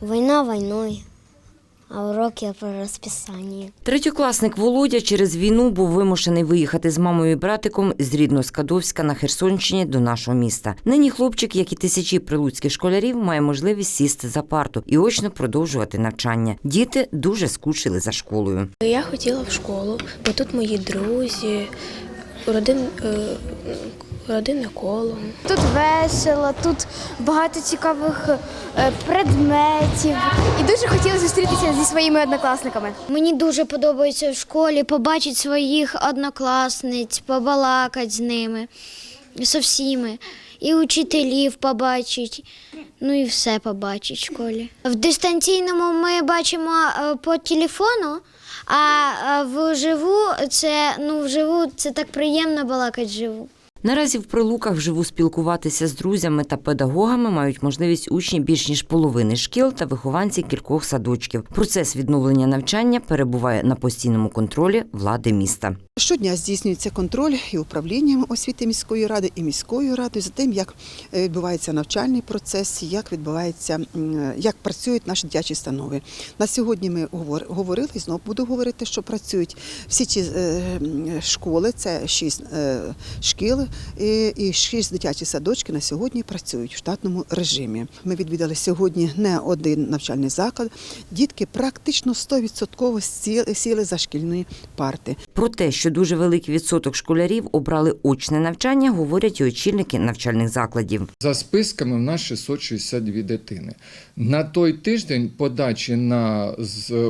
Война войной, а уроки по расписанию. Третьокласник Володя через війну був вимушений виїхати з мамою і братиком з рідного Скадовська на Херсонщині до нашого міста. Нині хлопчик, як і тисячі прилуцьких школярів, має можливість сісти за парту і очно продовжувати навчання. Діти дуже скучили за школою. Я хотіла в школу, бо тут мої друзі, родин, е, родинне коло. Тут весело, тут багато цікавих е, предметів. І дуже хотіла зустрітися зі своїми однокласниками. Мені дуже подобається в школі побачити своїх однокласниць, побалакати з ними, з всіми. І учителів побачити, ну і все побачити в школі. В дистанційному ми бачимо е, по телефону, а е, вживу це ну вживу це так приємно балакати вживу. Наразі в прилуках вживу спілкуватися з друзями та педагогами мають можливість учні більш ніж половини шкіл та вихованці кількох садочків. Процес відновлення навчання перебуває на постійному контролі влади міста. Щодня здійснюється контроль і управлінням освіти міської ради, і міською радою за тим, як е, відбувається навчальний процес, як відбувається, як працюють наші дитячі установи. На сьогодні ми говорили і знову буду говорити, що працюють всі ці е, школи, це шість е, шкіл і, шість дитячі садочки на сьогодні працюють в штатному режимі. Ми відвідали сьогодні не один навчальний заклад. Дітки практично 100% сіли, сіли за шкільні парти. Про те, що дуже великий відсоток школярів обрали очне навчання, говорять і очільники навчальних закладів. За списками в нас 662 дитини. На той тиждень подачі на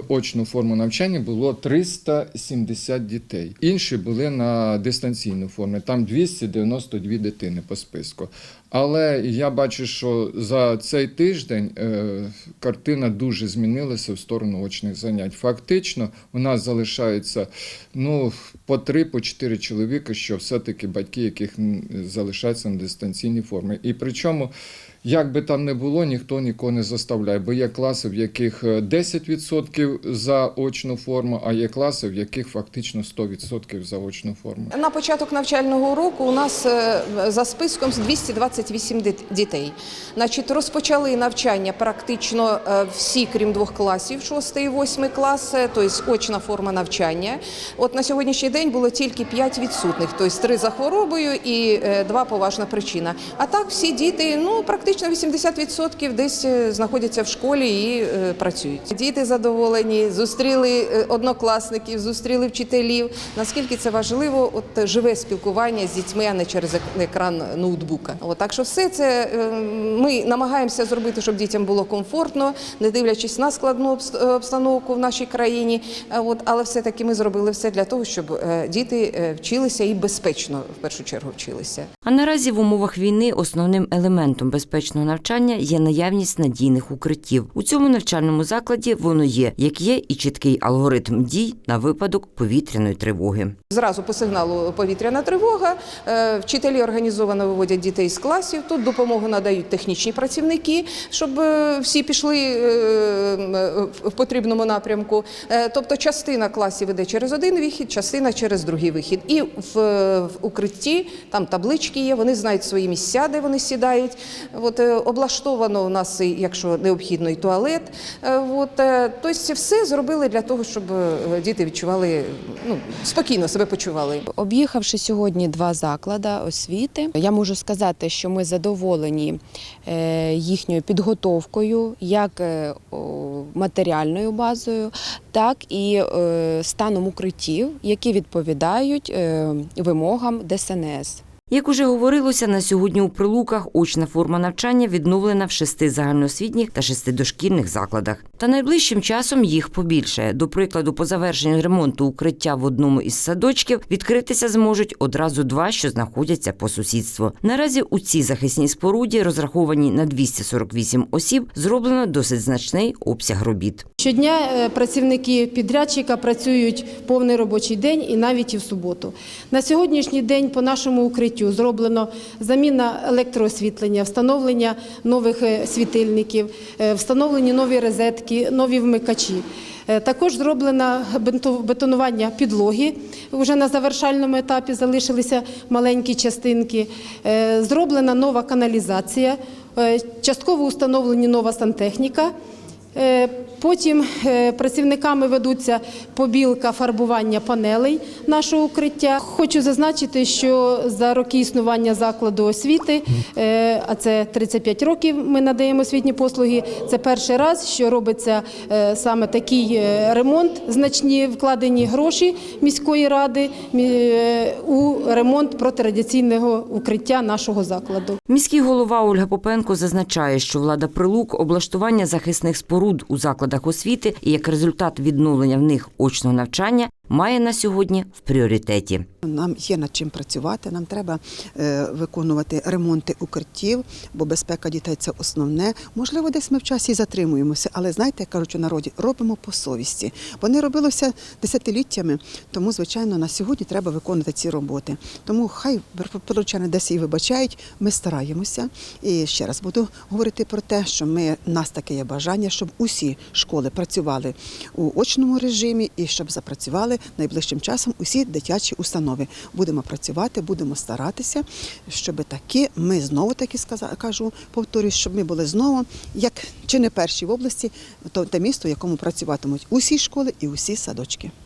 очну форму навчання було 370 дітей. Інші були на дистанційну форму. Там 292 дитини по списку. Але я бачу, що за цей тиждень е, картина дуже змінилася в сторону очних занять. Фактично, у нас залишається ну, по три, по чотири чоловіка, що все-таки батьки, яких залишаються на дистанційній формі. І причому, як би там не було, ніхто нікого не заставляє, бо є класи, в яких е, 10% за очну форму, а є класи, в яких фактично 100% за очну форму. На початок навчального року у нас е, за списком 228 дітей. Значить, розпочали навчання практично е, всі, крім двох класів, 6 і 8 клас, е, тобто очна форма навчання. От на сьогоднішній день було тільки 5 відсутних, тобто 3 за хворобою і 2 поважна причина. А так всі діти, ну практично 80% десь е, знаходяться в школі і е, працюють. Діти задоволені, зустріли е, однокласників, зустріли вчителів. Наскільки це важливо, от е, живе спілкування з дітьми, а не через екран ноутбука. От так що все це е, ми намагаємося зробити, щоб дітям було комфортно, не дивлячись на складну обс- е, обстановку в нашій країні. Е, От, але все таки ми зробили все для того, щоб е, діти е, вчилися і безпечно в першу чергу вчилися. А наразі в умовах війни основним елементом безпечного навчання є наявність надійних укриттів. У цьому навчальному закладі воно є, як є і чіткий алгоритм дій на випадок повітряної тривоги. Зразу по сигналу повітряна тривога. е, Вчителі організовано виводять дітей з класів. Тут допомогу надають технічні працівники, щоб е, всі пішли е, е, в потрібному напрямку. Е, Тобто частина класів іде через один вихід, частина через другий вихід. І в, в укритті там таблички є, вони знають свої місця, де вони сідають. От, е, облаштовано у нас, якщо необхідно, і туалет. Е, От, е, тобто все зробили для того, щоб діти відчували ну, спокійно себе почували. Об'їхавши сьогодні два заклади освіти, я можу сказати, що ми задоволені їхньою підготовкою, як матеріальною базою, так і станом укриттів, які відповідають е, вимогам ДСНС. Як уже говорилося, на сьогодні у прилуках очна форма навчання відновлена в шести загальноосвітніх та шести дошкільних закладах. Та найближчим часом їх побільшає. До прикладу, по завершенню ремонту укриття в одному із садочків відкритися зможуть одразу два, що знаходяться по сусідству. Наразі у цій захисній споруді, розрахованій на 248 осіб, зроблено досить значний обсяг робіт. Щодня е, працівники підрядчика працюють повний робочий день і навіть і в суботу. На сьогоднішній день по нашому укриттю зроблено заміна електроосвітлення, встановлення нових е, світильників, е, встановлені нові розетки, нові вмикачі. Е, Також зроблено бетонування підлоги. Вже на завершальному етапі залишилися маленькі частинки. Зроблена нова каналізація, частково установлені нова сантехніка. Е, Потім е, працівниками ведуться побілка фарбування панелей нашого укриття. Хочу зазначити, що за роки існування закладу освіти, е, а це 35 років, ми надаємо освітні послуги. Це перший раз, що робиться саме такий ремонт, значні вкладені гроші міської ради у ремонт протирадіаційного укриття нашого закладу. Міський голова Ольга Попенко зазначає, що влада прилук облаштування захисних споруд у закладах освіти і як результат відновлення в них очного навчання має на сьогодні в пріоритеті. Нам є над чим працювати. Нам треба е, виконувати ремонти укриттів, бо безпека дітей це основне. Можливо, десь ми в часі затримуємося, але знаєте, кажуть у народі, робимо по совісті. Вони робилося десятиліттями, тому звичайно на сьогодні треба виконувати ці роботи. Тому хай прилучани десь і вибачають. Ми стараємося. І ще раз буду говорити про те, що ми нас таке є бажання, щоб усі школи працювали у очному режимі і щоб запрацювали найближчим часом усі дитячі установи. Будемо працювати, будемо старатися, щоб такі ми знову таки кажу, повторюсь, щоб ми були знову, як чи не перші в області, то те місто, в якому працюватимуть усі школи і усі садочки.